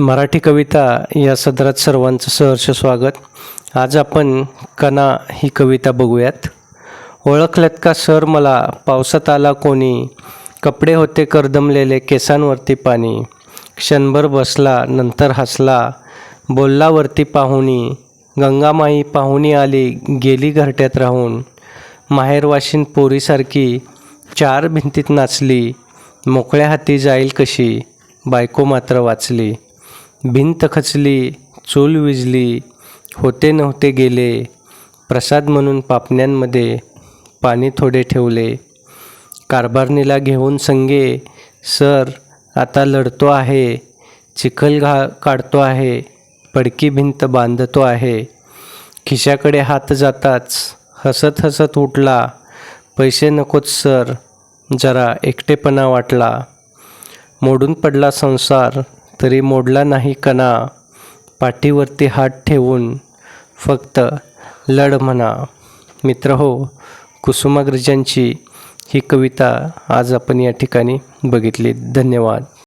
मराठी कविता या सदरात सर्वांचं सहर्ष स्वागत. आज आपण कणा ही कविता बघूयात. ओळखल्यात का सर मला? पावसात आला कोणी? कपडे होते करदमलेले केसांवरती पाणी. क्षणभर बसला नंतर हसला. बोललावरती पाहुणी. गंगामाई पाहुणी आली गेली घरट्यात राहून. माहेरवाशीन पोरीसारखी चार भिंतीत नाचली. मोकळ्या हाती जाईल कशी? बायको मात्र वाचली. भिंत खचली चूल विजली होते नव्हते गेले प्रसाद म्हणून पापण्यांमध्ये पाणी थोडे ठेवले. कारभारणीला घेऊन संगे सर आता लढतो आहे चिखल घा काढतो आहे पडकी भिंत बांधतो आहे. खिशाकडे हात जाताच हसत हसत उठला पैसे नकोच सर जरा एकटेपणा वाटला. मोडून पडला संसार तरी मोडला नाही कणा. पाठीवरती हात ठेवून फक्त लढ म्हणा. मित्र हो कुसुमाग्रजांची ही कविता आज आपण या ठिकाणी बघितली. धन्यवाद.